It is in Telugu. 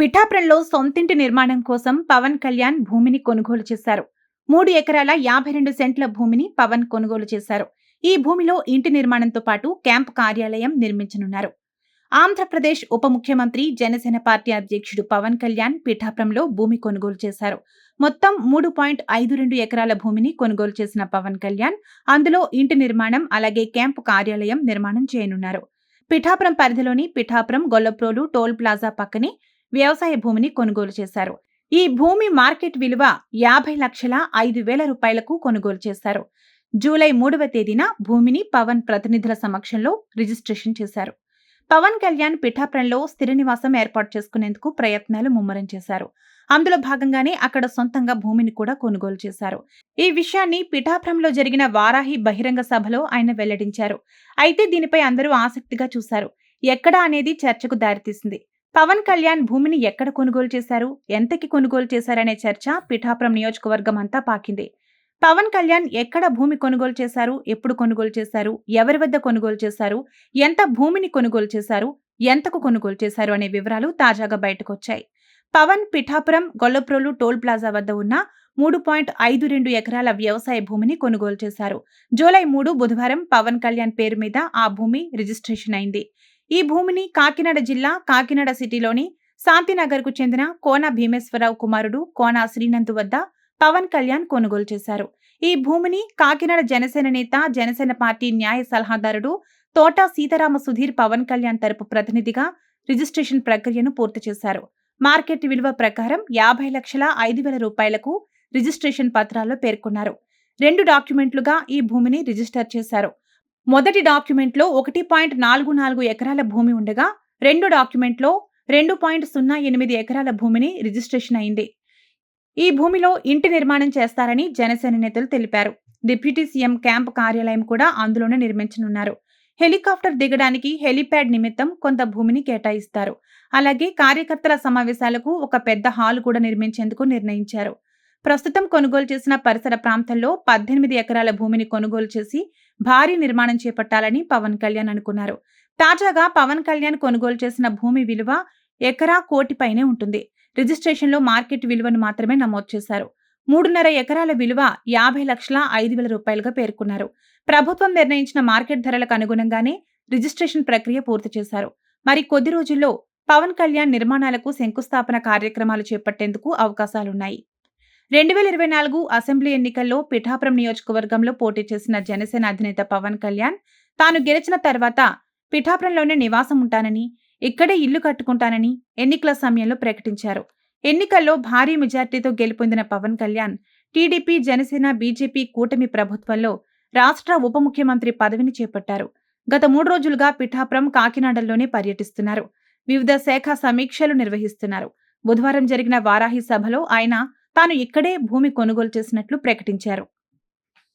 పిఠాపురంలో సొంతింటి నిర్మాణం కోసం పవన్ కళ్యాణ్ భూమిని కొనుగోలు చేశారు. మూడు ఎకరాల యాభై రెండు సెంట్ల భూమిని పవన్ కొనుగోలు చేశారు. ఈ భూమిలో ఇంటి నిర్మాణంతో పాటు క్యాంప్ కార్యాలయం నిర్మించనున్నారు. ఆంధ్రప్రదేశ్ ఉప ముఖ్యమంత్రి జనసేన పార్టీ అధ్యక్షుడు పవన్ కళ్యాణ్ పిఠాపురంలో భూమి కొనుగోలు చేశారు. మొత్తం మూడు పాయింట్ ఐదు రెండు ఎకరాల భూమిని కొనుగోలు చేసిన పవన్ కళ్యాణ్ అందులో ఇంటి నిర్మాణం అలాగే క్యాంపు కార్యాలయం నిర్మాణం చేయనున్నారు. పిఠాపురం పరిధిలోని పిఠాపురం గొల్లప్రోలు టోల్ ప్లాజా పక్కనే వ్యవసాయ భూమిని కొనుగోలు చేశారు. ఈ భూమి మార్కెట్ విలువ యాభై లక్షల ఐదు వేల రూపాయలకు కొనుగోలు చేశారు. జూలై మూడవ తేదీన భూమిని పవన్ ప్రతినిధుల సమక్షంలో రిజిస్ట్రేషన్ చేశారు. పవన్ కళ్యాణ్ పిఠాపురంలో స్థిర నివాసం ఏర్పాటు చేసుకునేందుకు ప్రయత్నాలు ముమ్మరం చేశారు. అందులో భాగంగానే అక్కడ సొంతంగా భూమిని కూడా కొనుగోలు చేశారు. ఈ విషయాన్ని పిఠాపురంలో జరిగిన వారాహి బహిరంగ సభలో ఆయన వెల్లడించారు. అయితే దీనిపై అందరూ ఆసక్తిగా చూశారు. ఎక్కడ అనేది చర్చకు దారితీసింది. పవన్ కళ్యాణ్ భూమిని ఎక్కడ కొనుగోలు చేశారు? ఎంతకి కొనుగోలు చేశారనే చర్చ పిఠాపురం నియోజకవర్గం అంతా పాకింది. పవన్ కళ్యాణ్ ఎక్కడ భూమి కొనుగోలు చేశారు? ఎప్పుడు కొనుగోలు చేశారు? ఎవరి వద్ద కొనుగోలు చేశారు? ఎంత భూమిని కొనుగోలు చేశారు? ఎంతకు కొనుగోలు చేశారు అనే వివరాలు తాజాగా బయటకొచ్చాయి. పవన్ పిఠాపురం గొల్లప్రోలు టోల్ ప్లాజా వద్ద ఉన్న మూడు పాయింట్ ఐదు రెండు ఎకరాల వ్యవసాయ భూమిని కొనుగోలు చేశారు. జూలై మూడు బుధవారం పవన్ కళ్యాణ్ పేరు మీద ఆ భూమి రిజిస్ట్రేషన్ అయింది. ఈ భూమిని కాకినాడ జిల్లా కాకినాడ సిటీలోని శాంతినగర్కు చెందిన కోన భీమేశ్వరరావు కుమారుడు కోన శ్రీనందు వద్ద పవన్ కళ్యాణ్ కొనుగోలు చేశారు. ఈ భూమిని కాకినాడ జనసేన నేత జనసేన పార్టీ న్యాయ సలహాదారుడు తోటా సీతారామ సుధీర్ పవన్ కళ్యాణ్ తరపు ప్రతినిధిగా రిజిస్ట్రేషన్ ప్రక్రియను పూర్తి చేశారు. మార్కెట్ విలువ ప్రకారం యాభై లక్షల ఐదు వేల రూపాయలకు రిజిస్ట్రేషన్ పత్రాల్లో పేర్కొన్నారు. రెండు డాక్యుమెంట్లుగా ఈ భూమిని రిజిస్టర్ చేశారు. మొదటి డాక్యుమెంట్లో ఒకటి పాయింట్ నాలుగు నాలుగు ఎకరాల భూమి ఉండగా రెండు డాక్యుమెంట్లో రెండు పాయింట్ సున్నా ఎనిమిది ఎకరాల భూమిని రిజిస్ట్రేషన్ అయింది. ఈ భూమిలో ఇంటి నిర్మాణం చేస్తారని జనసేన నేతలు తెలిపారు. డిప్యూటీ సీఎం క్యాంప్ కార్యాలయం కూడా అందులోనే నిర్మించనున్నారు. హెలికాప్టర్ దిగడానికి హెలిప్యాడ్ నిమిత్తం కొంత భూమిని కేటాయిస్తారు. అలాగే కార్యకర్తల సమావేశాలకు ఒక పెద్ద హాల్ కూడా నిర్మించేందుకు నిర్ణయించారు. ప్రస్తుతం కొనుగోలు చేసిన పరిసర ప్రాంతాల్లో పద్దెనిమిది ఎకరాల భూమిని కొనుగోలు చేసి భారీ నిర్మాణం చేపట్టాలని పవన్ కళ్యాణ్ అనుకున్నారు. తాజాగా పవన్ కళ్యాణ్ కొనుగోలు చేసిన భూమి విలువ ఎకరా కోటిపైనే ఉంటుంది. రిజిస్ట్రేషన్లో మార్కెట్ విలువను మాత్రమే నమోదు చేశారు. మూడున్నర ఎకరాల విలువ యాభై లక్షల ఐదు వేల రూపాయలుగా పేర్కొన్నారు. ప్రభుత్వం నిర్ణయించిన మార్కెట్ ధరలకు అనుగుణంగానే రిజిస్ట్రేషన్ ప్రక్రియ పూర్తి చేశారు. మరి కొద్ది రోజుల్లో పవన్ కళ్యాణ్ నిర్మాణాలకు శంకుస్థాపన కార్యక్రమాలు చేపట్టేందుకు అవకాశాలున్నాయి. రెండు వేల ఇరవై నాలుగు అసెంబ్లీ ఎన్నికల్లో పిఠాపురం నియోజకవర్గంలో పోటీ చేసిన జనసేన అధినేత పవన్ కళ్యాణ్ తాను గెలిచిన తర్వాత పిఠాపురంలోనే నివాసం ఉంటానని ఇక్కడే ఇల్లు కట్టుకుంటానని ఎన్నికల సమయంలో ప్రకటించారు. ఎన్నికల్లో భారీ మెజార్టీతో గెలుపొందిన పవన్ కళ్యాణ్ టీడీపీ జనసేన బీజేపీ కూటమి ప్రభుత్వంలో రాష్ట్ర ఉప ముఖ్యమంత్రి పదవిని చేపట్టారు. గత మూడు రోజులుగా పిఠాపురం కాకినాడలోనే పర్యటిస్తున్నారు. వివిధ శాఖ సమీక్షలు నిర్వహిస్తున్నారు. బుధవారం జరిగిన వారాహి సభలో ఆయన తాను ఇక్కడే భూమి కొనుగోలు చేసినట్లు ప్రకటించారు.